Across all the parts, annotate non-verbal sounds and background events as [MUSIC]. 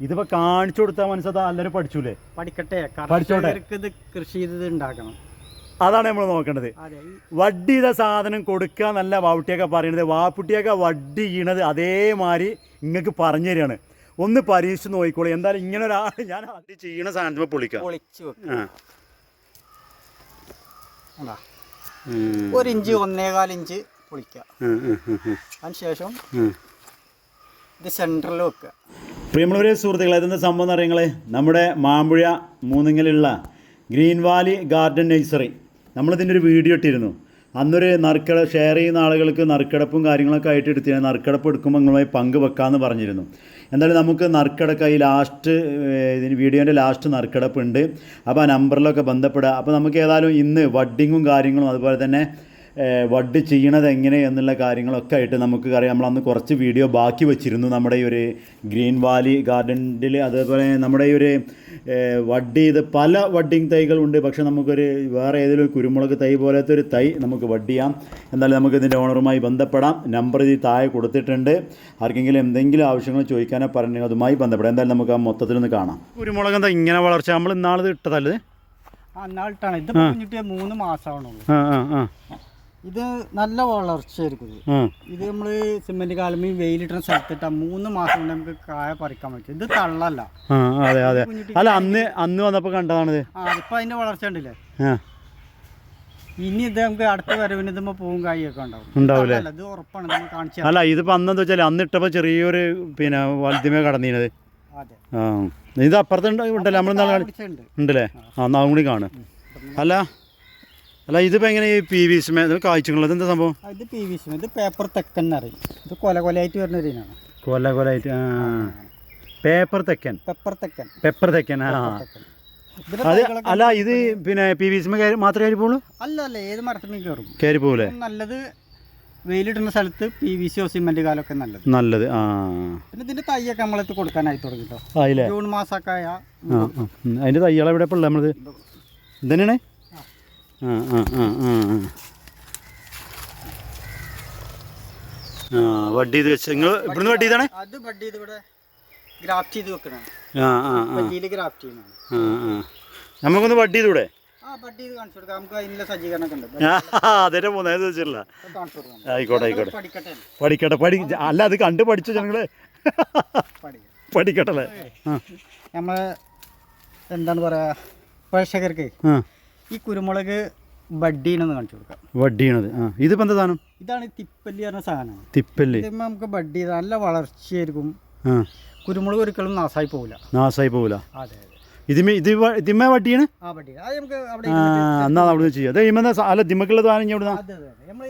ഇതിപ്പോ കാണിച്ചു കൊടുത്താൽ മനസ്സിലാ എല്ലാവരും പഠിച്ചൂലേ? പഠിക്കട്ടെ. പഠിച്ചോട്ടെ. കർഷകർക്ക് ഇത് കൃഷി ചെയ്ത് ഉണ്ടാക്കണം. അതാണ് നമ്മൾ നോക്കേണ്ടത്. വഡ്ഡി ചെയ്ത സാധനം കൊടുക്കുക എന്നല്ല വാവുട്ടിയൊക്കെ പറയണത്. വാപ്പുട്ടിയൊക്കെ വഡ്ഡി ചെയ്യണത് അതേമാതിരി നിങ്ങൾക്ക് പറഞ്ഞു തരികയാണ് ഒന്ന് പരീക്ഷിച്ച് നോക്കിക്കോളൂ. എന്തായാലും ഇങ്ങനെ ഒരാൾ [LAUGHS] ഞാൻ ആദ്യം ചെയ്യണ സാധനത്തിൽ പൊളിക്കാം? ഒരു ഇഞ്ച് ഒന്നേകാൽ ഇഞ്ച് പൊളിക്കുക. അതിനുശേഷം ഇത് സെന്ററിൽ വെക്കുക. പ്രിയമുള്ളവരെ സുഹൃത്തുക്കളെ ഇതെന്താ സംഭവം അറിയങ്ങളെ നമ്മുടെ മാമ്പുഴ മൂന്നിങ്ങലുള്ള ഗ്രീൻ വാലി ഗാർഡൻ നഴ്സറി. നമ്മളിതിന്റെ ഒരു വീഡിയോ ഇട്ടിരുന്നു. അന്നൊരു നറുക്കട ഷെയർ ചെയ്യുന്ന ആളുകൾക്ക് നറുക്കടപ്പും കാര്യങ്ങളൊക്കെ ആയിട്ട് എടുത്തിരുന്നു. നറുക്കടപ്പ് എടുക്കുമ്പോൾ നിങ്ങളുമായി പങ്ക് വെക്കാമെന്ന് പറഞ്ഞിരുന്നു. എന്തായാലും നമുക്ക് നറുക്കടക്ക ഈ ലാസ്റ്റ് ഇതിന് വീഡിയോന്റെ ലാസ്റ്റ് നറുക്കടപ്പ് ഉണ്ട് അപ്പോൾ ആ നമ്പറിലൊക്കെ ബന്ധപ്പെടുക. അപ്പോൾ നമുക്ക് ഏതായാലും ഇന്ന് വഡ്ഡിങ്ങും കാര്യങ്ങളും അതുപോലെ തന്നെ വഡ് ചെയ്യണത് എങ്ങനെ എന്നുള്ള കാര്യങ്ങളൊക്കെ ആയിട്ട് നമുക്ക് അറിയാം നമ്മളന്ന് കുറച്ച് വീഡിയോ ബാക്കി വെച്ചിരുന്നു നമ്മുടെ ഈ ഒരു ഗ്രീൻ വാലി ഗാർഡനിൽ അതേപോലെ നമ്മുടെ ഈ ഒരു വഡ് ചെയ്ത് പല വഡ്ഡിങ് തൈകളുണ്ട് പക്ഷേ നമുക്കൊരു വേറെ ഏതെങ്കിലും ഒരു കുരുമുളക് തൈ പോലത്തെ ഒരു തൈ നമുക്ക് വഡ് ചെയ്യാം. എന്നാലും നമുക്ക് ഇതിന്റെ ഓണറുമായി ബന്ധപ്പെടാം. നമ്പർ ഇത് താഴെ കൊടുത്തിട്ടുണ്ട്. ആർക്കെങ്കിലും എന്തെങ്കിലും ആവശ്യങ്ങൾ ചോദിക്കാനോ പറഞ്ഞാൽ അതുമായി ബന്ധപ്പെടാം. എന്തായാലും നമുക്ക് ആ മൊത്തത്തിലൊന്ന് കാണാം. കുരുമുളക് എന്താ ഇങ്ങനെ വളർച്ച? നമ്മൾ ഇന്നാളത് ഇട്ടതല്ലേ? ആ ഇന്നാളിട്ടാണ്. ഇത് മൂന്ന് മാസമാണുള്ളൂ ആ ആ ആ. ഇത് നല്ല വളർച്ചയായിരിക്കും ഇത് ഇത് നമ്മൾ സിമെന്റ് കാലമി വെയിലിട്ടുന്ന സ്ഥലത്തിട്ട മൂന്ന് മാസം കൊണ്ട് നമുക്ക് കായ പറിക്കാൻ പറ്റും. ഇത് തള്ളല്ല. ആ അതെ അതെ അല്ല അന്ന് അന്ന് വന്നപ്പോൾ കണ്ടതാണിത്. ആ ഇപ്പൊ അതിന്റെ വളർച്ച ഉണ്ടല്ലേ ആ. ഇനി ഇത് നമുക്ക് അടുത്ത വരവിന് ഇതുമ്പോ പൂവും കായൊക്കെ ഉണ്ടാവും. ഉണ്ടാവൂലേ? തള്ളല്ല, ഇത് ഉറപ്പാണ്. നമ്മൾ കാണിച്ചു അല്ല ഇതിപ്പോൾ അന്നെന്താ വെച്ചാൽ അന്ന് ഇട്ടപ്പോൾ ചെറിയൊരു പിന്നെ വലുതിമേ കടന്നീനത്. അതെ. ആ. ഇത് അപ്പുറത്ത് ഉണ്ട് ഉണ്ടല്ലേ നമ്മൾ പിടിച്ചിട്ടുണ്ട്. ഉണ്ടല്ലേ? ആ കൂടി കാണും. അല്ല അല്ല ഇതിപ്പോൾ എങ്ങനെ ഈ പി വി സിമേ ഇത് കാഴ്ചകളത് എന്താ സംഭവം? ഇത് പി വി സി ഇത് പേപ്പർ തെക്കൻ എന്നറിയും ഇത് കൊല കൊലയായിട്ട് വരുന്ന ഒരു ഇനാണ് കൊല്ല കൊലായിട്ട് ആ. പേപ്പർ തെക്കൻ. പെപ്പർ തെക്കൻ. പെപ്പർ തെക്കൻ ആ. അത് അല്ല ഇത് പിന്നെ പി വി സിമെ മാത്രമേ കയറി പോകുള്ളൂ അല്ല അല്ല ഏത് മരത്തിനും കയറും. കയറി പോകൂലേ നല്ലത് വെയിലിടുന്ന സ്ഥലത്ത് പി വി സിയോ സിമെന്റ് കാലൊക്കെ നല്ലത്. നല്ലത് ആ. പിന്നെ ഇതിന്റെ തൈയൊക്കെ നമ്മളെടുത്ത് കൊടുക്കാനായി തുടങ്ങിട്ടോ ജൂൺ മാസമൊക്കെ ആയ അതിന്റെ തയ്യാളെ എവിടെ ഇപ്പോൾ നമ്മളത്? ഇതന്നെയാണ്? ആ ആ ആ ആ വഡ്ഡി ചെയ്ത് വെച്ച്. നിങ്ങൾ ഇവിടുന്ന് വഡ് ചെയ്താണ് അത് ബഡ് ചെയ്ത് ഇവിടെ ഗ്രാഫ്റ്റ് ചെയ്ത് വെക്കണം ആ ആ ആ. ഗ്രാഫ്റ്റ് ചെയ്യണം ആ ആ. നമുക്കൊന്ന് വഡ് ചെയ്തൂടെ അതേ ആയിക്കോട്ടെ ആയിക്കോട്ടെ. പഠിക്കട്ടെ. പഠി അല്ല അത് കണ്ട് പഠിച്ചു ഞങ്ങൾ പഠിക്കാം. പഠിക്കട്ടെ നമ്മൾ എന്താണ് പറയാ പ്രേക്ഷകർക്ക് ആ. ഈ കുരുമുളക് ബഡ്ഡീണെന്ന് കാണിച്ചു കൊടുക്കാം. വഡ്ഡി ചെയ്യണത് ആ ഇതിപ്പോൾ എന്താ സാധനം? ഇതാണ് തിപ്പല്ലി പറഞ്ഞ സാധനം. തിപ്പല്ല്. ഇതിന്മേൽ നമുക്ക് ബഡ് ചെയ്ത് നല്ല വളർച്ചയായിരിക്കും. ആ. കുരുമുളക് ഒരിക്കലും നാസായി പോകില്ല നാസായി പോവില്ല. അതെ അതെ. ഇതിമേ ഇത് വ- ഇതിമേ ആ ബഡ് അത് നമുക്ക് അവിടെ ആ എന്നാ അവിടെ ചെയ്യാം. അതെ ഇമെന്ന അല്ല ദിമ്മക്കുള്ള സാധനം ഇനി എവിടുന്ന? അതെ അതെ നമ്മൾ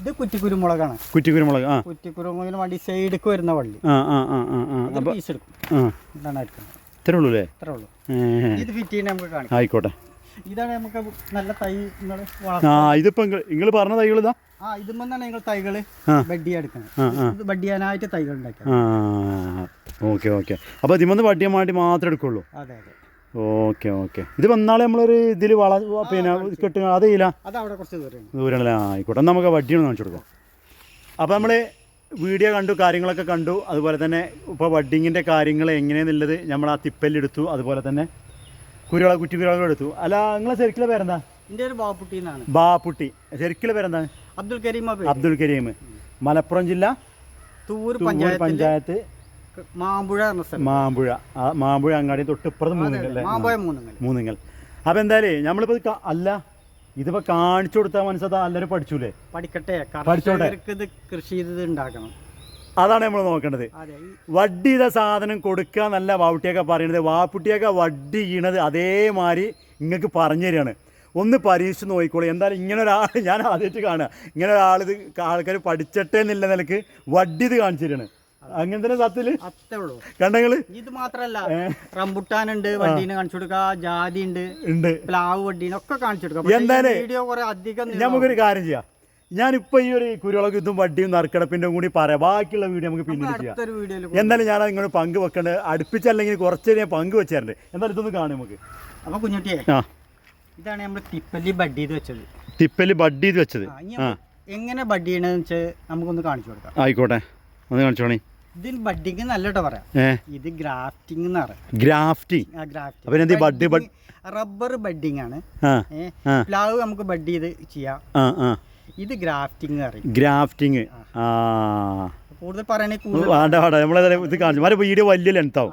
ഇത് കുറ്റിക്കുരുമുളകാണ്. കുറ്റിക്കുരുമുളക് ആ. കുറ്റിക്കുരുമുളകിന് വേണ്ടി സൈഡിക്ക് വരുന്ന വള്ളി. ആ ആ ആ ആ ആ. അത് അപ്പോൾ പീസ് എടുക്കും. ആ. ഇതാണ് എടുക്കുന്നത് ഇത്രേ ഉള്ളൂ അല്ലേ? ഇത്രേ ഉള്ളൂ. ഏ, ഇത് ഫിറ്റ് ചെയ്യുന്ന നമുക്ക് കാണിക്കാം. ആയിക്കോട്ടെ. ഇതാണ് നമുക്ക് നല്ല തൈ നിങ്ങൾ ആ ഇതിപ്പോ നിങ്ങൾ പറഞ്ഞ തൈകൾ ഇതാ? ആ ഇതുമെന്നാണ് നിങ്ങൾ തൈകൾ. ബഡ് ബഡ് ചെയ്യാനായിട്ട് തൈകൾ ഉണ്ടാക്കിയത്. Okay okay. അപ്പോൾ ഇതിമെന്ന് വട്ടിയാൻ വേണ്ടി മാത്രമേ എടുക്കുള്ളൂ? അതെ അതെ. Okay okay. ഇത് വന്നാളെ നമ്മളൊരു ഇതിൽ വള പിന്നെ കെട്ടുക അതില്ല അത് അവിടെ കുറച്ച് ദൂരമല്ലേ ആയിക്കോട്ടെ. നമുക്ക് വട്ടിയാണ് കാണിച്ചു കൊടുക്കാം അപ്പോൾ നമ്മൾ വീഡിയോ കണ്ടു കാര്യങ്ങളൊക്കെ കണ്ടു. അതുപോലെ തന്നെ ഇപ്പോൾ വഡ്ഡിങ്ങിന്റെ കാര്യങ്ങൾ എങ്ങനെയെന്നുള്ളത് നമ്മൾ ആ തിപ്പല്ലെടുത്തു. അതുപോലെ തന്നെ കുരുള കുറ്റി കുരുവിള എടുത്തു. അല്ല നിങ്ങളെ ശരിക്കുള്ള പേരെന്താ? എന്റെ ഒരു ബാപ്പുട്ടി എന്നാണ്. ബാപ്പുട്ടി. ശരിക്കുള്ള പേരെന്താ? അബ്ദുൽ കരീം അബ്ദുൽ കരീം. മലപ്പുറം ജില്ല? തൂർ പഞ്ചായത്ത്. മാമ്പുഴ മാമ്പുഴ. മാമ്പുഴ അങ്ങാടി തൊട്ടിപ്പുറത്ത് മൂന്നിങ്ങൾ മൂന്നുങ്ങൾ അപ്പോൾ എന്തായാലും നമ്മളിപ്പോൾ അല്ല ഇതിപ്പോ കാണിച്ചു കൊടുത്താൽ മനസ്സിലാ എല്ലാവരും പഠിച്ചൂലേ? പഠിക്കട്ടെ. പഠിച്ചോട്ടെ. കൃഷി ചെയ്തത് ഉണ്ടാക്കണം. അതാണ് നമ്മൾ നോക്കേണ്ടത്. അതെ വഡ്ഡി ചെയ്ത സാധനം കൊടുക്കുക എന്നല്ല വാവുട്ടിയൊക്കെ പറയണത് വാപ്പുട്ടിയൊക്കെ വഡ്ഡി ചെയ്യണത് അതേമാതിരി നിങ്ങൾക്ക് പറഞ്ഞു തരികയാണ്. ഒന്ന് പരീക്ഷിച്ച് നോക്കിക്കോളൂ. എന്തായാലും ഇങ്ങനെ ഒരാൾ [LAUGHS] ഞാൻ ആദ്യമായിട്ട് കാണുക. ഇങ്ങനെ ഒരാൾ ഇത് ആൾക്കാർ പഠിച്ചിട്ടേ എന്നില്ല നിലയ്ക്ക് വഡ്ഡി ഇത് കാണിച്ചു തരികയാണ്. അങ്ങനെ തന്നെ സത്യത്തിൽ? കണ്ടങ്ങൾ ഇത് മാത്രല്ല റംബുട്ടാനുണ്ട് വണ്ടീനെ കാണിച്ചു കൊടുക്കുക ജാതി ഉണ്ട്. ഉണ്ട് പ്ലാവ് വണ്ടീനൊക്കെ കാണിച്ചു കൊടുക്കുക. ഈ എന്തായാലും വീഡിയോ കുറെ അധികം നീളം നമുക്കൊരു കാര്യം ചെയ്യാം. ഞാനിപ്പോൾ ഈ ഒരു കുരുവിളക്ക് ഇതും വട്ടിയും നറുക്കടപ്പിന്റെ കൂടി പറയാം. ബാക്കിയുള്ള വീഡിയോ നമുക്ക് പിന്നീട് ചെയ്യാം. എന്തായാലും ഞാൻ ഇങ്ങനെ പങ്ക് വെക്കേണ്ടത് അടുപ്പിച്ചല്ലെങ്കിൽ കുറച്ച് ഞാൻ പങ്ക് വെച്ചാറുണ്ട് എന്തായാലും ഇതൊന്ന് കാണും നമുക്ക്. അപ്പൊ കുഞ്ഞുട്ടിയെ ആ. ഇതാണ് നമ്മൾ തിപ്പല്ലി ബഡ് ചെയ്ത് വെച്ചത്. തിപ്പല്ലി ബഡ് ചെയ്ത് വെച്ചത്. എങ്ങനെ ബഡ് ചെയ്യണമെന്ന് വെച്ചാൽ നമുക്കൊന്ന് കാണിച്ചു കൊടുക്കാം. ആയിക്കോട്ടെ. ഒന്ന് കാണിച്ചോണേ ഇതിൽ ബഡിങ് നല്ലോട്ടോ പറയാം. ഇത് ഗ്രാഫ്റ്റിംഗ് എന്ന് പറയാം. Grafting. Grafting. Bud rubber budding ആണ്. പ്ലാവ് നമുക്ക് ബഡ് ചെയ്ത് ചെയ്യാം. ഇത് ഗ്രാഫ്റ്റിംഗ് ഗ്രാഫ്റ്റിംഗ്. ആ. കൂടുതൽ പറയണേ കൂടുതൽ വേണ്ട വേണ്ട. നമ്മളെ ഇത് കാണിച്ചു. മാറി വീഡിയോ വലിയ ലെങ്ത് ആവും.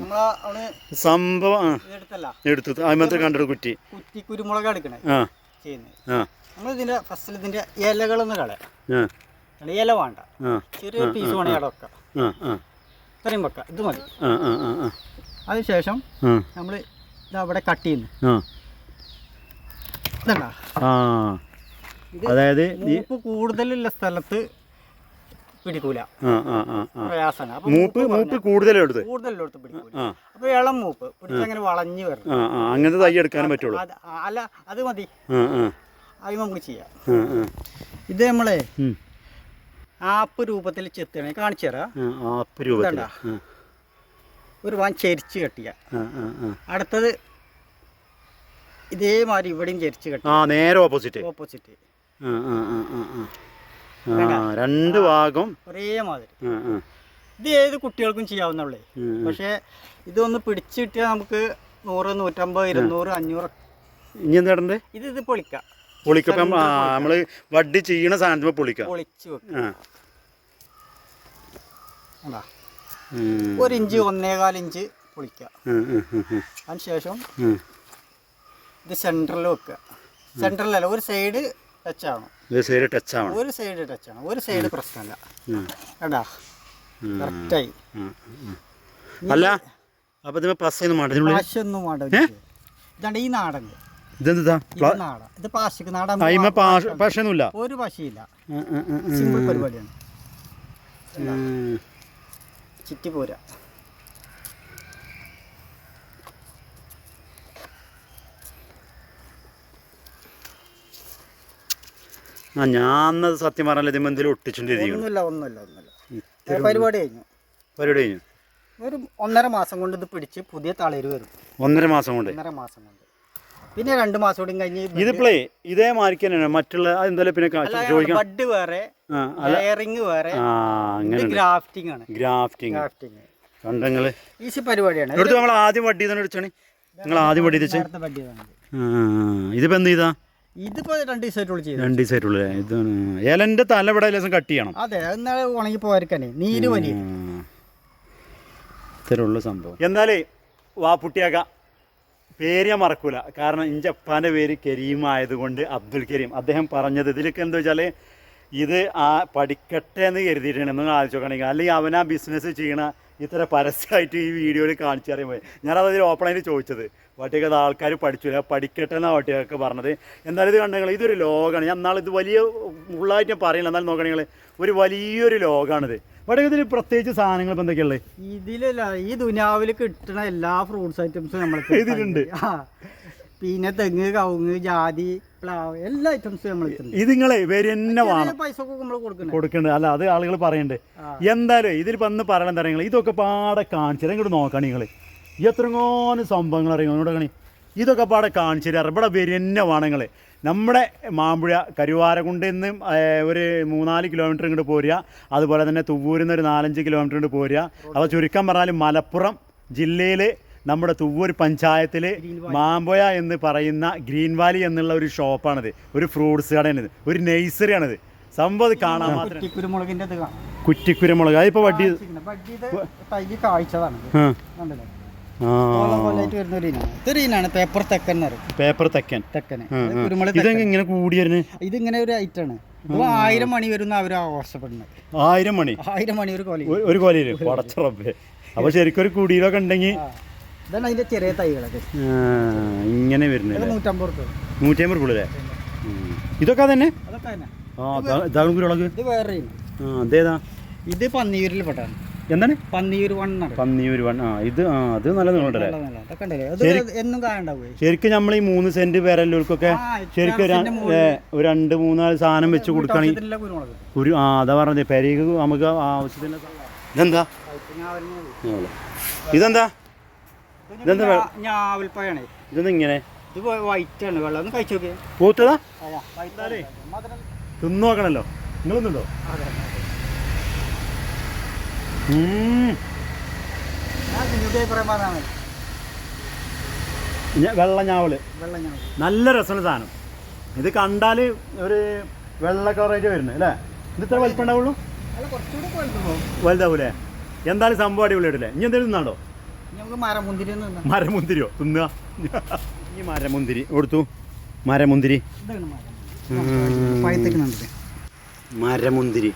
നമ്മൾ അവിടെ സംഭവം എടുത്തു. കുറ്റി. കുറ്റി കുരുമുളക് എടുക്കണേ. നമ്മൾ ഇതിന്റെ ഫസ്റ്റിൽ ഇതിന്റെ ഇലകളൊന്ന് കളയാം. ഇല വേണ്ട. ചെറിയ പീസ് വെക്കാം ഇത്രയും വെക്കാം. ഇത് മതി. അതിനുശേഷം നമ്മൾ ഇത് അവിടെ കട്ട് ചെയ്യുന്നു. ഇതണ്ട. അതായത് മൂപ്പ് കൂടുതലുള്ള സ്ഥലത്ത് പിടിക്കൂല. പ്രയാസമാണ്. മൂപ്പ് മൂപ്പ് കൂടുതലെടുത്ത് പിടിക്കൂല. ആ. അപ്പൊ ഇളം മൂപ്പ് പിടിച്ചങ്ങനെ വളഞ്ഞു വരണം. അങ്ങനത്തെ തൈ എടുക്കാനും പറ്റുള്ളൂ? അല്ല അത് മതി. അത് നമുക്ക് ചെയ്യാം. ഇത് നമ്മളെ ആപ്പ് രൂപത്തിൽ ചെത്തണേ കാണിച്ചു തരാം. ആപ്പ് രൂപത്തിൽ. ഒരു വാൻ ചെരിച്ച് കെട്ടിയ. അടുത്തത് ഇതേമാതിരി ഇവിടെയും ചെരിച്ച് കെട്ടി. നേരെ ഓപ്പോസിറ്റ്. ഓപ്പോസിറ്റ്. രണ്ട് ഭാഗം. ഒരേ മാതിരി ഇത് ഏത് കുട്ടികൾക്കും ചെയ്യാവുന്നുള്ളേ. പക്ഷെ ഇതൊന്ന് പിടിച്ചു കിട്ടിയാൽ നമുക്ക് നൂറ് നൂറ്റമ്പത് ഇരുന്നൂറ് അഞ്ഞൂറ് ഇനി എന്താ ഇടണ്ടേ? ഇത് ഇത് പൊളിക്കാം. പൊളിക്കപ്പം നമ്മൾ വഡ്ഡി ചെയ്യണ സാധനത്തിൽ പൊളിക്കാം. പൊളിച്ചു. ഒരു ഇഞ്ച് ഒന്നേകാൽ ഇഞ്ച് പൊളിക്കുക. അതിനുശേഷം ഇത് സെന്ററിൽ വെക്കുക. സെന്ററിലല്ല ഒരു സൈഡ് ടച്ച് ആവണം ഇത് ശരി ടച്ച് ആവണം ഒരു സൈഡ് ടച്ച് ആണ് ഒരു സൈഡ് പ്രശ്നമല്ല. കേട്ടാ. കറക്റ്റായി. അല്ല അപ്പൊ ഇതിന് പസ്സൊന്നും വേണ്ട പാശൊന്നും വേണ്ട. ഇതാണ്ട് ഈ നാടൻ. ഇതെന്താ ഇത്? നാടൻ. ഇത് പാശിക്ക് നാടൻ പശയൊന്നുമില്ല. ഒരു പശയില്ല. സിമ്പിൾ പരിപാടിയാണ്. ചിറ്റി പോരാ. ആ ഞാൻ സത്യം പറഞ്ഞാൽ ഇതിന് എന്തെങ്കിലും ഒട്ടിച്ചുകൊണ്ടിരിക്കണം ഒന്നുമില്ല ഒന്നുമില്ല ഒന്നുമില്ല. പരിപാടി കഴിഞ്ഞു. പരിപാടി കഴിഞ്ഞു? ഒരു ഒന്നര മാസം കൊണ്ട് ഇത് പിടിച്ച് പുതിയ തളിര് വരും. ഒന്നര മാസം കൊണ്ട്? ഒന്നര മാസം കൊണ്ട്. പിന്നെ രണ്ട് മാസം കൂടി കഴിഞ്ഞ് ഇതിപ്പോഴേ ഇതേ തന്നെയാണ്. മറ്റുള്ള എന്തായാലും പിന്നെ ചോദിക്കാം. ബഡ് വേറെ ലെയറിങ് വേറെ. ഗ്രാഫ്റ്റിംഗ് ആണ്. ഗ്രാഫ്റ്റിംഗ്. ഗ്രാഫ്റ്റിംഗ്. കണ്ടങ്ങൾ. ഈസി പരിപാടിയാണ്. എടുത്ത് നമ്മൾ ആദ്യം വട്ടി തന്നെ അടിച്ചാണ് നിങ്ങൾ ആദ്യം വട്ടി ഇതിപ്പോ എന്ത് ചെയ്താ? ഇതിപ്പോ രണ്ട് ദിവസമായിട്ടുള്ള ചെയ്തു രണ്ട് ദിവസമായിട്ടുള്ളൂ ഇതാണ്. ഏലന്റെ തല ഇവിടെ ലേശം കട്ട് ചെയ്യണം. അതെ ഇന്നലെ ഉണങ്ങി പോയിരിക്കണേ നീര് വലിയ ഇത്തരമുള്ള സംഭവം. എന്നാലേ വാപ്പുട്ടിയാക്ക പേര് ഞാൻ മറക്കൂല. കാരണം ഇന്റെ അപ്പാന്റെ പേര് കരീം ആയതുകൊണ്ട് അബ്ദുൽ കരീം. അദ്ദേഹം പറഞ്ഞത് ഇതിലൊക്കെ എന്താ വെച്ചാൽ ഇത് ആ പഠിക്കട്ടെ എന്ന് കരുതിയിട്ടാണ്. നിങ്ങൾ ആലോചിച്ച് നോക്കണമെങ്കിൽ അല്ലെങ്കിൽ അവനാ ആ ബിസിനസ് ചെയ്യണ ഇത്ര പരസ്യമായിട്ട് ഈ വീഡിയോയിൽ കാണിച്ചറിയാൻ പോയി. ഞാനത് അതിൽ ഓപ്പണായിട്ട് ചോദിച്ചത്. വട്ടിയൊക്കെ ആൾക്കാർ പഠിച്ചില്ല. പഠിക്കട്ടെ എന്നാണ് വട്ടികൾക്ക് പറഞ്ഞത്. എന്നാലും ഇത് കണ്ടെങ്കിൽ ഇതൊരു ലോകമാണ് ഞാൻ നാളെ ഇത് വലിയ ഉള്ളായിട്ട് ഞാൻ പറയില്ല. എന്നാലും നോക്കണെങ്കിൽ ഒരു വലിയൊരു ലോകമാണിത് വട്ടിയൊക്കെ ഇതിൽ പ്രത്യേകിച്ച് സാധനങ്ങൾ ഇപ്പം എന്തൊക്കെയുള്ളത് ഇതിലല്ല ഈ ദുനിയാവിൽ കിട്ടുന്ന എല്ലാ ഫ്രൂട്ട്സ് ഐറ്റംസും നമ്മൾ ഇതിലുണ്ട്. പിന്നെ തെങ്ങ് കവുങ്ങ് ജാതി പ്ലാവ് എല്ലാ ഐറ്റംസും നമ്മൾ ഇത് നിങ്ങളെ വേണം. പൈസ നമ്മൾ കൊടുക്കുന്നത്. അല്ല അത് ആളുകൾ പറയണ്ടേ. എന്തായാലും ഇതിൽ വന്ന് പറയണം തരങ്ങൾ ഇതൊക്കെ പാടെ കാണിച്ചു ഇങ്ങോട്ട് നോക്കണം നിങ്ങൾ എത്രങ്ങോന്ന് സംഭവങ്ങൾ അറിയാം? ഇവിടെ കണി ഇതൊക്കെ പാടെ കാണിച്ചു തരാറ് ഇവിടെ വരുന്ന വേണങ്ങൾ നിങ്ങൾ നമ്മുടെ മാമ്പുഴ കരുവാരകുണ്ടിൽ നിന്ന് ഒരു മൂന്നാൽ കിലോമീറ്റർ ഇങ്ങോട്ട് പോരുക. അതുപോലെ തന്നെ തുവ്വൂരിൽ നിന്ന് ഒരു നാലഞ്ച് കിലോമീറ്റർ ഇങ്ങോട്ട് പോരുക. അപ്പോൾ ചുരുക്കം പറഞ്ഞാൽ മലപ്പുറം ജില്ലയിൽ നമ്മുടെ തുവ്വൂർ പഞ്ചായത്തിൽ മാമ്പോയ എന്ന് പറയുന്ന ഗ്രീൻ വാലി എന്നുള്ള ഒരു ഷോപ്പാണിത്. ഒരു ഫ്രൂട്ട്സ് കടയാണിത്. ഒരു നഴ്സറിയാണിത്. സംഭവം ഇത് കാണാൻ മാത്രം കാണാം. കുറ്റിക്കുരുമുളക്. അതിപ്പോ വട്ടി തൈ കാഴ്ചതാണ് പേപ്പർ തെക്കൻ പേപ്പർ തെക്കൻ. തെക്കന്. ഇത് ഇതെങ്ങനെ കൂടി വരുന്നത് ഇതിങ്ങനെ ഒരു ഐറ്റാണ് ആയിരം മണി വരും അവർ ആഘോഷപ്പെടുന്നത്. ആയിരം മണി? ആയിരം മണി ഒരു കൊലി ഒരു കൊലയിൽ. അപ്പൊ അപ്പോൾ ശരിക്കും ഒരു കുടിയിലൊക്കെ ഉണ്ടെങ്കിൽ. ഇതാണ് അതിന്റെ ചെറിയ തൈകളൊക്കെ. ഇങ്ങനെ വരുന്നത് നൂറ്റമ്പത് റുപ്യ ഉള്ളില്ലേ ഇതൊക്കെ തന്നെ ആ ഇതാ- വേറെ. ആ അതേതാ? ഇത് എന്താണ്? പന്നിയൂർ വണ്ണാണ്. പന്നിയൂർ വൺ ആ ഇത് ആ അത് നല്ല എന്നും ശരിക്കും നമ്മൾ ഈ മൂന്ന് സെന്റ് പേരല്ലൂർക്കൊക്കെ ശരിക്കും ഒരു രണ്ട് മൂന്നാൽ സാധനം വെച്ച് കൊടുക്കുകയാണെങ്കിൽ ഒരു ആ അതാ പറഞ്ഞത്. പെരേക്ക് നമുക്ക് ആവശ്യത്തിന് ഇതെന്താ? ഇതെന്താ? ഇതെന്താ വെ- ഞാവൽപ്പഴാണ്. ഇതെന്താ ഇങ്ങനെ? ഇത് വൈറ്റ് ആണ് വെള്ളം ഒന്ന് കഴിച്ചു നോക്കിയേ പൂത്തതാ? വൈറ്റ് മധുരം തിന്നു നോക്കണല്ലോ. നിങ്ങളൊന്നുണ്ടോ? ഉം. ഞാൻ കുഞ്ഞുട്ടി അഭിപ്രായം പറഞ്ഞാൽ മതി ഞ- വെള്ള ഞാവൽ വെള്ളം ഞാൻ നല്ല രസമുള്ള സാധനം. ഇത് കണ്ടാൽ ഒരു വെള്ള കവറേജ് വരുന്നത് അല്ലേ? ഇത് ഇത്ര വലിപ്പം ഉണ്ടാവുള്ളൂ? അല്ല കുറച്ചുകൂടി വലുതാവൂലേ? എന്തായാലും സംഭവം അടിപൊളിയായിട്ടില്ലേ? ഇനി എന്തെങ്കിലും തിന്നാണ്ടോ? മരമുന്തിരിയോ? തിന്നുക ഈ മരമുന്തിരി. കൊടുത്തു. മരമുന്തിരി. മരമുന്തിരി.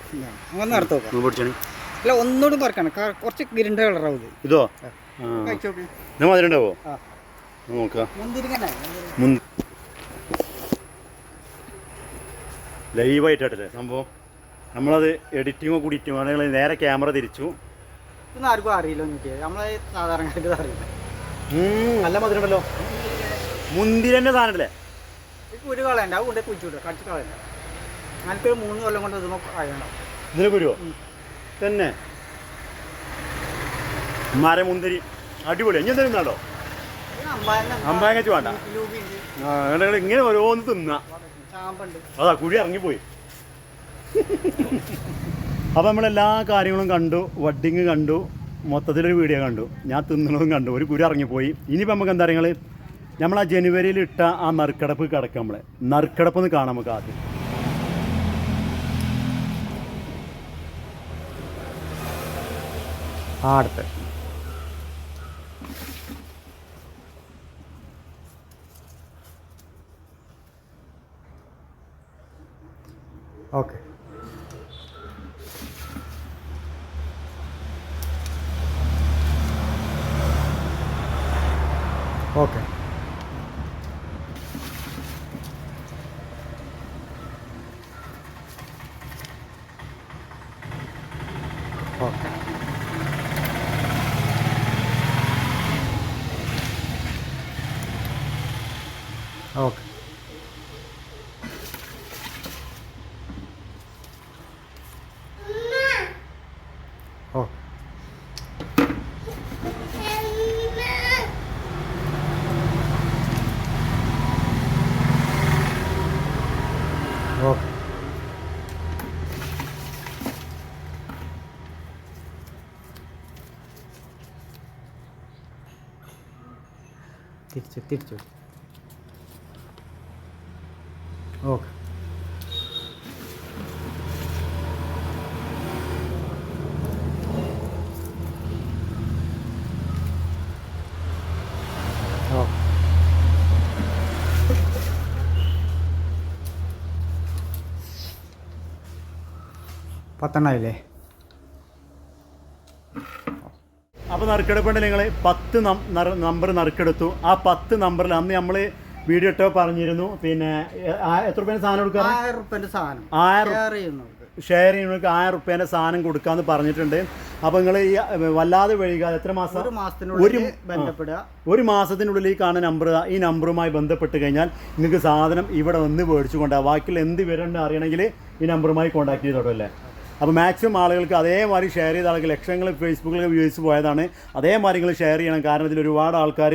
അല്ല ഒന്നുകൂടി പറക്കണം. കുറച്ച് ഗിരിന്റെ കളറാവും ഇത്? ഇതോ മധുരം ഉണ്ടാവോ? നോക്കാം. ലൈവായിട്ടല്ലേ സംഭവം? നമ്മളത് എഡിറ്റിങ്ങോ കൂടി കൂടിയിട്ട് വേണമെങ്കിൽ നേരെ ക്യാമറ തിരിച്ചു. ഇതൊന്നും ആർക്കും അറിയില്ല എനിക്ക്. നമ്മളെ സാധാരണക്കാർക്ക് അറിയില്ല. നല്ല മധുരമുണ്ടല്ലോ. മുന്തിരി മുന്തിരന്റെ സാധനമല്ലേ ഈ കുരു കളയണ്ട. അത് കൊണ്ടേ കുഴിച്ചുവിടുക കടിച്ച് കളയണ്ട. എനിക്കൊരു മൂന്ന് കൊല്ലം കൊണ്ട് ഇതിനെ ഉം. തന്നെ. മരമുന്തിരി. മുന്തിരി ഇനി എന്തെങ്കിലും ഉണ്ടോ. അമ്പായങ്ങ വെച്ച് വേണ്ട. ഇങ്ങനെ ഓരോന്ന് തിന്ന. അതാ കുഴി ഇറങ്ങിപ്പോയി. [LAUGHS] അപ്പോൾ നമ്മളെല്ലാ കാര്യങ്ങളും കണ്ടു വഡ്ഡിങ് കണ്ടു മൊത്തത്തിലൊരു വീഡിയോ കണ്ടു. ഞാൻ തിന്നണതും കണ്ടു. ഒരു കുരു ഇറങ്ങിപ്പോയി. ഇനിയിപ്പോൾ നമുക്ക് എന്താ അറിയങ്ങൾ നമ്മൾ ആ ജനുവരിയിൽ ഇട്ട ആ നറുക്കടപ്പ് കിടക്കാം നമ്മളെ. നറുക്കടപ്പ് ഒന്ന് കാണാം നമുക്ക് ആദ്യം. ആ അടുത്ത്. Okay okay okay okay okay തിരിച്ചു തിരിച്ചു ഓക്കെ ഓക്കെ പത്തെണ്ണായില്ലേ അപ്പോൾ നറുക്കെടുപ്പുണ്ട് നിങ്ങൾ പത്ത് നമ്പർ നറുക്കെടുത്തു. ആ പത്ത് നമ്പറിൽ അന്ന് നമ്മൾ വീഡിയോ ഇട്ടോ പറഞ്ഞിരുന്നു. പിന്നെ എത്ര രൂപേന്റെ സാധനം കൊടുക്കുക ആയിരം റുപ്യന്റെ സാധനം. ആയിരം ഷെയർ ചെയ്യുന്നവർക്ക് ആയിരം റുപ്യേന്റെ സാധനം കൊടുക്കാമെന്ന് പറഞ്ഞിട്ടുണ്ട്. അപ്പോൾ നിങ്ങൾ ഈ വല്ലാതെ വൈകാതെ എത്ര മാസം? ഒരു മാസത്തിനുള്ളിൽ ഒരു- ബന്ധപ്പെടുക. ഒരു മാസത്തിനുള്ളിൽ ഈ കാണുന്ന നമ്പർ ഈ നമ്പറുമായി ബന്ധപ്പെട്ട് കഴിഞ്ഞാൽ നിങ്ങൾക്ക് സാധനം ഇവിടെ വന്ന് മേടിച്ചു കൊണ്ടുപോകാം ബാക്കിയുള്ള എന്ത് വിവരം അറിയണമെങ്കിൽ ഈ നമ്പറുമായി കോൺടാക്ട് ചെയ്തോട്ടല്ലേ അപ്പോൾ മാക്സിമം ആളുകൾക്ക് അതേമാതിരി ഷെയർ ചെയ്ത ആളുകൾ ലക്ഷങ്ങൾ ഫേസ്ബുക്കിൽ വ്യൂസ് പോയതാണ്. അതേമാതിരി നിങ്ങൾ ഷെയർ ചെയ്യണം. കാരണം ഇതിൽ ഒരുപാട് ആൾക്കാർ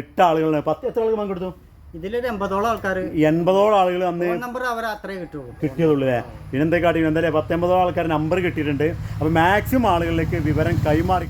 ഇട്ട ആളുകളാണ്. പത്ത് എത്ര ആൾക്ക് പങ്കെടുത്തു? ഇതിലൊരു എൺപതോളം ആൾക്കാർ എൺപതോളം ആളുകൾ അന്ന് നമ്പർ അവർ അത്രേ കിട്ടുള്ളൂ. കിട്ടിയതുള്ളൂ അല്ലേ? പിന്നെന്താ കാട്ടി എന്തായാലും പത്തൊമ്പതോളം ആൾക്കാർ നമ്പർ കിട്ടിയിട്ടുണ്ട്. അപ്പോൾ മാക്സിമം ആളുകളിലേക്ക് വിവരം കൈമാറി